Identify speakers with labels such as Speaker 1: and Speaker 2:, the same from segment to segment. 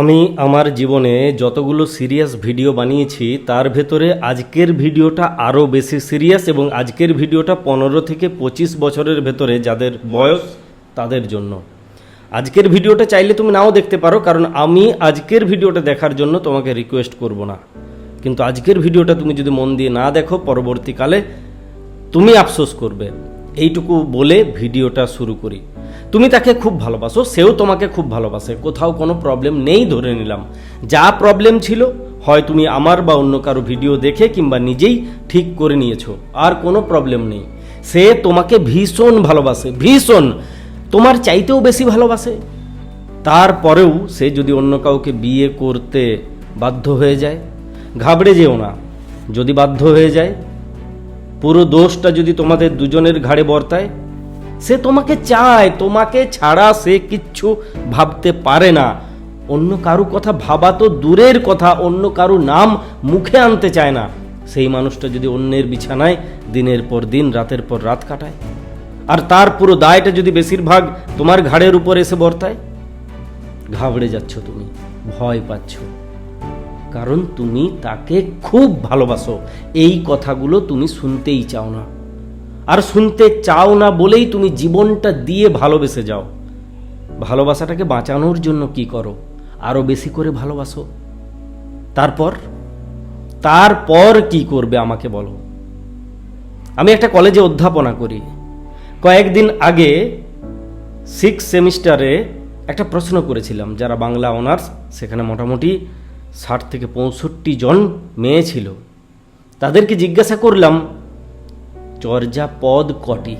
Speaker 1: আমি আমার জীবনে যতগুলো সিরিয়াস ভিডিও বানিয়েছি, তার ভেতরে আজকের ভিডিওটা আরও বেশি সিরিয়াস এবং আজকের ভিডিওটা পনেরো থেকে পঁচিশ বছরের ভেতরে যাদের বয়স তাদের জন্য। আজকের ভিডিওটা চাইলে তুমি নাও দেখতে পারো, কারণ আমি আজকের ভিডিওটা দেখার জন্য তোমাকে রিকোয়েস্ট করব না। কিন্তু আজকের ভিডিওটা তুমি যদি মন দিয়ে না দেখো, পরবর্তীকালে তুমি আফসোস করবে। এইটুকু বলে ভিডিওটা শুরু করি। তুমি তাকে খুব ভালোবাসো, সেও তোমাকে খুব ভালোবাসে। কোথাও কোনো প্রবলেম নেই ধরে নিলাম। যা প্রবলেম ছিল, হয় তুমি আমার বা অন্য কারও ভিডিও দেখে কিংবা নিজেই ঠিক করে নিয়েছো। আর কোনো প্রবলেম নেই। সে তোমাকে ভীষণ ভালোবাসে, ভীষণ। তোমার চাইতেও বেশি ভালোবাসে। তারপরেও সে যদি অন্য কাউকে বিয়ে করতে বাধ্য হয়ে যায়, ঘাবড়ে যেও না। যদি বাধ্য হয়ে যায়, পুরো দোষটা যদি তোমাদের দুজনের ঘাড়ে বর্তায় সে তোমাকে চায়, তোমাকে ছাড়া সে কিচ্ছু ভাবতে পারে না। অন্য কারু কথা ভাবা তো দূরের কথা, অন্য কারু নাম মুখে আনতে চায় না। সেই মানুষটা যদি অন্যের বিছানায় দিনের পর দিন, রাতের পর রাত কাটায়, আর তার পুরো দায়টা যদি বেশিরভাগ তোমার ঘাড়ের উপর এসে বর্তায়, ঘাবড়ে যাচ্ছ তুমি, ভয় পাচ্ছ। কারণ তুমি তাকে খুব ভালোবাসো। এই কথাগুলো তুমি শুনতেই চাও না। আর শুনতে চাও না বলেই তুমি জীবনটা দিয়ে ভালোবেসে যাও। ভালোবাসাটাকে বাঁচানোর জন্য কি করো? আরও বেশি করে ভালোবাসো। তারপর? তারপর কি করবে আমাকে বলো। আমি একটা কলেজে অধ্যাপনা করি। কয়েকদিন আগে সিক্স সেমিস্টারে একটা প্রশ্ন করেছিলাম, যারা বাংলা অনার্স সেখানে মোটামুটি ষাট থেকে পঁয়ষট্টি জন মেয়ে ছিল। তাদেরকে জিজ্ঞাসা করলাম চর্যা পদ কটি?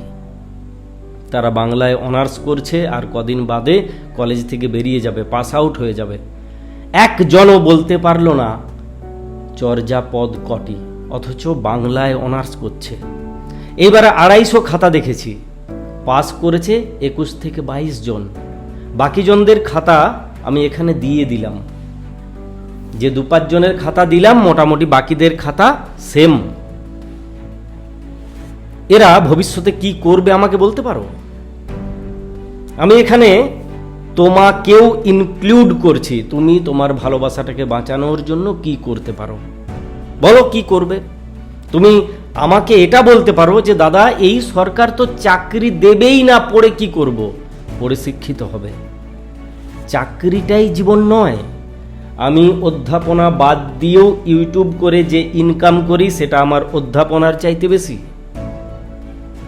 Speaker 1: তারা বাংলায় অনার্স করছে আর কদিন বাদে কলেজ থেকে বেরিয়ে যাবে, পাস আউট হয়ে যাবে। একজনও বলতে পারল না চর্যা পদ কটি, অথচ বাংলায় অনার্স করছে। এবারে আড়াইশো খাতা দেখেছি। পাস করেছে একুশ থেকে বাইশ জন। বাকি জনদের খাতা আমি এখানে দিয়ে দিলাম। যে দু পাঁচজনের খাতা দিলাম, মোটামুটি বাকিদের খাতা সেম। এরা ভবিষ্যতে কি করবে আমাকে বলতে পারো? আমি এখানে তোমাকেও ইনক্লুড করছি। তুমি তোমার ভালোবাসাটাকে বাঁচানোর জন্য কি করতে পারো? বলো কি করবে? তুমি আমাকে এটা বলতে পারো যে, দাদা, এই সরকার তো চাকরি দেবেই না, পড়ে কি করব? পড়ে শিক্ষিত হবে। চাকরিটাই জীবন নয়। আমি অধ্যাপনা বাদ দিয়েও ইউটিউব করে যে ইনকাম করি, সেটা আমার অধ্যাপনার চাইতে বেশি।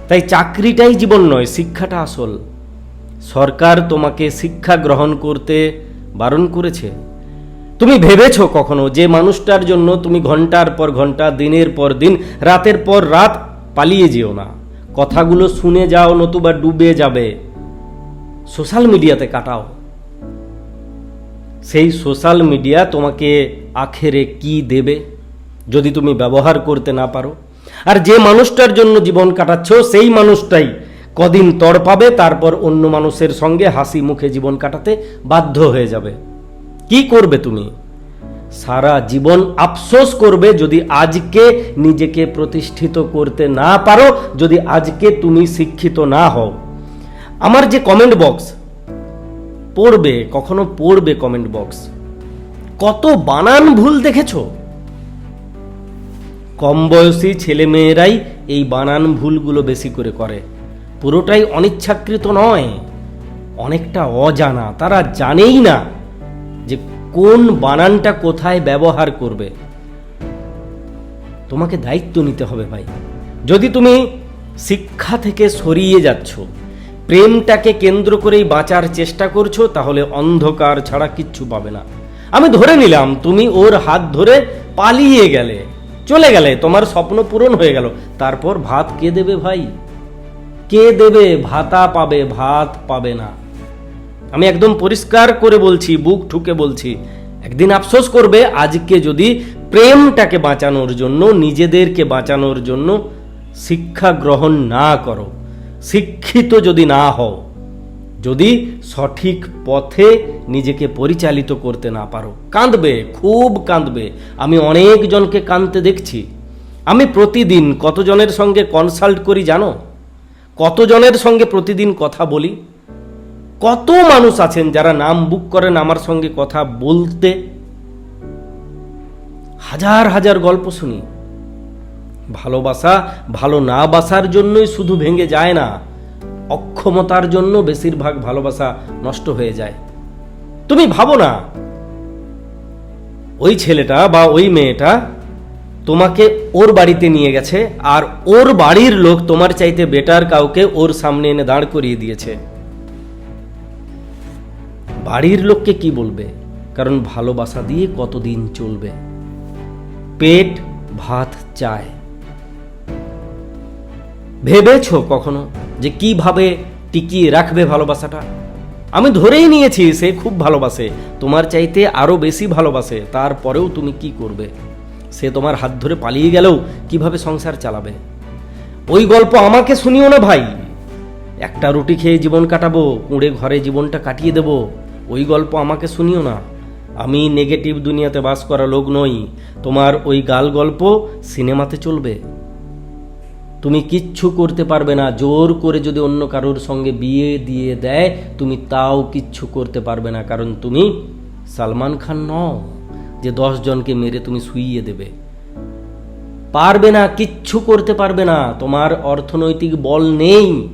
Speaker 1: তাই চাকরিটাই জীবন নয়, শিক্ষাটা আসল। সরকার তোমাকে শিক্ষা গ্রহণ করতে বারণ করেছে। তুমি ভেবেছো কখনো যে মানুষটার জন্য তুমি ঘণ্টার পর ঘণ্টা, দিনের পর দিন, রাতের পর রাত পালিয়ে যেও না। কথাগুলো শুনে যাও, নতুবা ডুবে যাবে। সোশ্যাল মিডিয়াতে কাটাও। সেই সোশ্যাল মিডিয়া তোমাকে আখেরে কি দেবে? যদি তুমি ব্যবহার করতে না পারো। আর যে মানুষটার জন্য জীবন কাটাচ্ছ, সেই মানুষটাই কদিন তড় পাবে, তারপর অন্য মানুষের সঙ্গে হাসি মুখে জীবন কাটাতে বাধ্য হয়ে যাবে। কি করবে তুমি? সারা জীবন আফসোস করবে যদি আজকে নিজেকে প্রতিষ্ঠিত করতে না পারো, যদি আজকে তুমি শিক্ষিত না হও। আমার যে কমেন্ট বক্স পড়বে, কখনো পড়বে কমেন্ট বক্স কত বানান ভুল দেখেছ? কম বয়সী ছেলেমেয়েরাই এই বানান ভুলগুলো বেশি করে করে। পুরোটাই অনিচ্ছাকৃত নয়, অনেকটা অজানা। তারা জানেই না যে কোন বানানটা কোথায় ব্যবহার করবে। তোমাকে দায়িত্ব নিতে হবে ভাই। যদি তুমি শিক্ষা থেকে সরিয়ে যাচ্ছ, প্রেমটাকে কেন্দ্র করেই বাঁচার চেষ্টা করছ, তাহলে অন্ধকার ছাড়া কিচ্ছু পাবে না। আমি ধরে নিলাম, তুমি ওর হাত ধরে পালিয়ে গেলে। চলে গেলে, তোমার স্বপ্ন পূরণ হয়ে গেল। তারপর ভাত কে দেবে ভাই? কে দেবে? ভাতা পাবে, ভাত পাবে না। আমি একদম পরিষ্কার করে বলছি, বুক ঠুকে বলছি। একদিন আফসোস করবে, আজকে যদি প্রেমটাকে বাঁচানোর জন্য, নিজেদেরকে বাঁচানোর জন্য শিক্ষা গ্রহণ না করো, শিক্ষিত যদি না হও। যদি সঠিক পথে নিজেকে পরিচালিত করতে না পারো। কাঁদবে, খুব কাঁদবে। আমি অনেকজনকে কাঁদতে দেখছি। আমি প্রতিদিন কতজনের সঙ্গে কনসাল্ট করি জানো? কতজনের সঙ্গে প্রতিদিন কথা বলি? কত মানুষ আছেন যারা নাম বুক করেন আমার সঙ্গে কথা বলতে? হাজার হাজার গল্প শুনি। ভালোবাসা ভালো না বাসার জন্যই শুধু ভেঙে যায় না। অক্ষমতার জন্য বেশিরভাগ ভালোবাসা নষ্ট হয়ে যায়। তুমি ভাবো না, ওই ছেলেটা বা ওই মেয়েটা তোমাকে ওর বাড়িতে নিয়ে গেছে আর ওর বাড়ির লোক তোমার চাইতে বেটার কাউকে ওর সামনে এনে দাঁড় করিয়ে দিয়েছে। বাড়ির লোককে কি বলবে? কারণ ভালোবাসা দিয়ে কতদিন চলবে? পেট ভাত চায়। ভেবেছ কখনো? যে কীভাবে টিকিয়ে রাখবে ভালোবাসাটা? আমি ধরেই নিয়েছি, সে খুব ভালোবাসে। তোমার চাইতে আরও বেশি ভালোবাসে, তারপরেও তুমি কি করবে? সে তোমার হাত ধরে পালিয়ে গেলেও কীভাবে সংসার চালাবে? ওই গল্প আমাকে শুনিও না ভাই। একটা রুটি খেয়ে জীবন কাটাবো কুঁড়ে ঘরে জীবনটা কাটিয়ে দেব, ওই গল্প আমাকে শুনিও না। আমি নেগেটিভ দুনিয়াতে বাস করা লোক নই, তোমার ওই গাল গল্প সিনেমাতে চলবে। তুমি কিচ্ছু করতে পারবে না। জোর করে যদি অন্য কারোর সঙ্গে বিয়ে দিয়ে দেয়, তুমি তাও কিচ্ছু করতে পারবে না। কারণ তুমি সালমান খান নও, যে জনকে মেরে তুমি শুইয়ে দেবে। পারবে না, কিচ্ছু করতে পারবে না। তোমার অর্থনৈতিক বল নেই।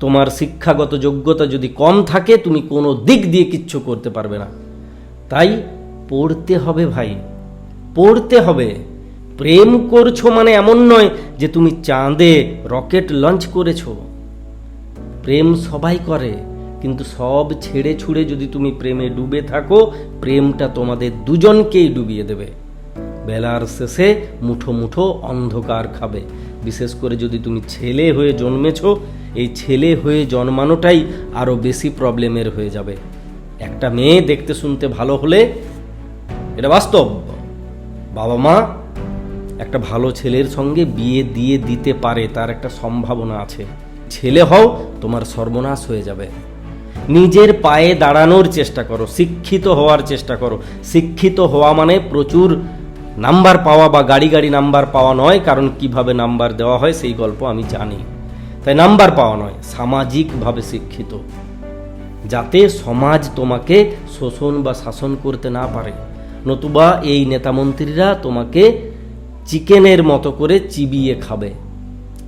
Speaker 1: তোমার শিক্ষাগত যোগ্যতা যদি কম থাকে, তুমি কোনো দিক দিয়ে কিচ্ছু করতে পারবে না। তাই পড়তে হবে ভাই, পড়তে হবে। প্রেম করছ মানে এমন নয় যে তুমি চাঁদে রকেট লঞ্চ করেছ। প্রেম সবাই করে, কিন্তু সব ছেড়ে ছুড়ে যদি তুমি প্রেমে ডুবে থাকো, প্রেমটা তোমাদের দুজনকেই ডুবিয়ে দেবে। বেলার শেষে মুঠো মুঠো অন্ধকার খাবে। বিশেষ করে যদি তুমি ছেলে হয়ে জন্মেছ, এই ছেলে হয়ে জন্মানোটাই আরও বেশি প্রবলেমের হয়ে যাবে। একটা মেয়ে দেখতে শুনতে ভালো হলে, এটা বাস্তব। বাবা মা একটা ভালো ছেলের সঙ্গে বিয়ে দিয়ে দিতে পারে, তার একটা সম্ভাবনা আছে। ছেলে হও, তোমার সর্বনাশ হয়ে যাবে। নিজের পায়ে দাঁড়ানোর চেষ্টা করো, শিক্ষিত হওয়ার চেষ্টা করো। শিক্ষিত হওয়া মানে প্রচুর নাম্বার পাওয়া বা গাড়ি গাড়ি নাম্বার পাওয়া নয়, কারণ কীভাবে নাম্বার দেওয়া হয় সেই গল্প আমি জানি। তাই নাম্বার পাওয়া নয়, সামাজিকভাবে শিক্ষিত। যাতে সমাজ তোমাকে শোষণ বা শাসন করতে না পারে। নতুবা এই নেতামন্ত্রীরা তোমাকে চিকেনের মতো করে চিবিয়ে খাবে।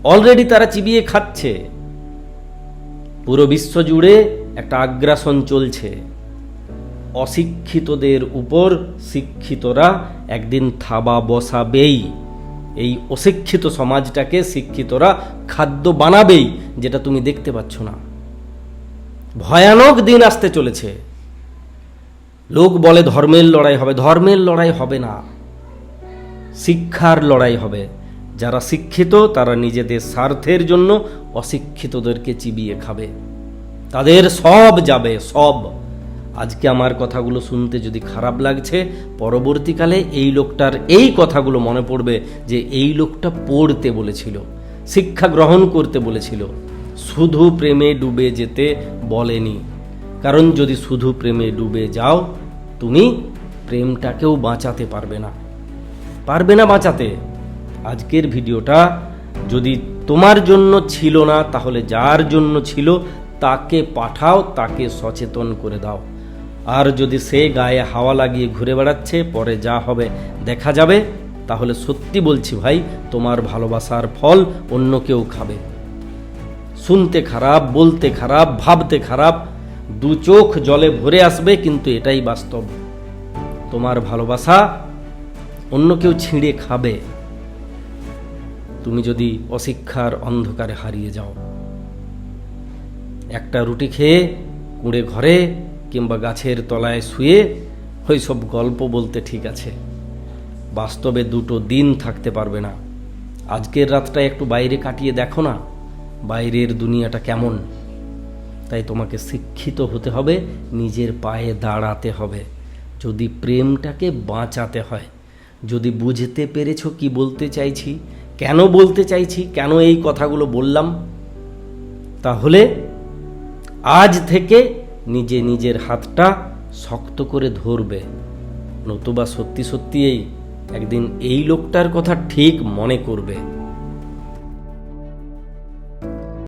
Speaker 1: অলরেডি তারা চিবিয়ে খাচ্ছে। পুরো বিশ্ব জুড়ে একটা আগ্রাসন চলছে। অশিক্ষিতদের উপর শিক্ষিতরা একদিন থাবা বসাবেই। এই অশিক্ষিত সমাজটাকে শিক্ষিতরা খাদ্য বানাবেই, যেটা তুমি দেখতে পাচ্ছ না। ভয়ানক দিন আসতে চলেছে। লোক বলে ধর্মের লড়াই হবে, ধর্মের লড়াই হবে না। শিক্ষার লড়াই হবে। যারা শিক্ষিত, তারা নিজেদের স্বার্থের জন্য অশিক্ষিতদেরকে চিবিয়ে খাবে। তাদের সব যাবে, সব। আজকে আমার কথাগুলো শুনতে যদি খারাপ লাগছে, পরবর্তীকালে এই লোকটার এই কথাগুলো মনে পড়বে যে এই লোকটা পড়তে বলেছিল, শিক্ষা গ্রহণ করতে বলেছিল। শুধু প্রেমে ডুবে যেতে বলেনি। কারণ যদি শুধু প্রেমে ডুবে যাও, তুমি প্রেমটাকেও বাঁচাতে পারবে না। পারবে না বাঁচাতে। আজকের ভিডিওটা যদি তোমার জন্য ছিল না, তাহলে যার জন্য ছিল, তাকে পাঠাও, তাকে সচেতন করে দাও। আর যদি সে গায়ে হাওয়া লাগিয়ে ঘুরে বেড়াচ্ছে, পরে যা হবে দেখা যাবে। তাহলে সত্যি বলছি ভাই, তোমার ভালোবাসার ফল অন্য কেউ খাবে। শুনতে খারাপ, বলতে খারাপ, ভাবতে খারাপ, দু চোখ জলে ভরে আসবে, কিন্তু এটাই বাস্তব। তোমার ভালোবাসা অন্য কেউ ছিঁড়ে খাবে। তুমি যদি অশিক্ষার অন্ধকারে হারিয়ে যাও। একটা রুটি খেয়ে কুঁড়ে ঘরে কিংবা গাছের তলায় শুয়ে ওই সব গল্প বলতে ঠিক আছে। বাস্তবে দুটো দিন থাকতে পারবে না। আজকের রাতটা একটু বাইরে কাটিয়ে দেখো না, বাইরের দুনিয়াটা কেমন। তাই তোমাকে শিক্ষিত হতে হবে, নিজের পায়ে দাঁড়াতে হবে। যদি প্রেমটাকে বাঁচাতে হয় যদি বুঝতে পেরেছ কি বলতে চাইছি, কেন বলতে চাইছি, কেন এই কথাগুলো বললাম, তাহলে আজ থেকে নিজে নিজের হাতটা শক্ত করে ধরবে। নতুবা সত্যি সত্যি এই একদিন এই লোকটার কথা ঠিক মনে করবে।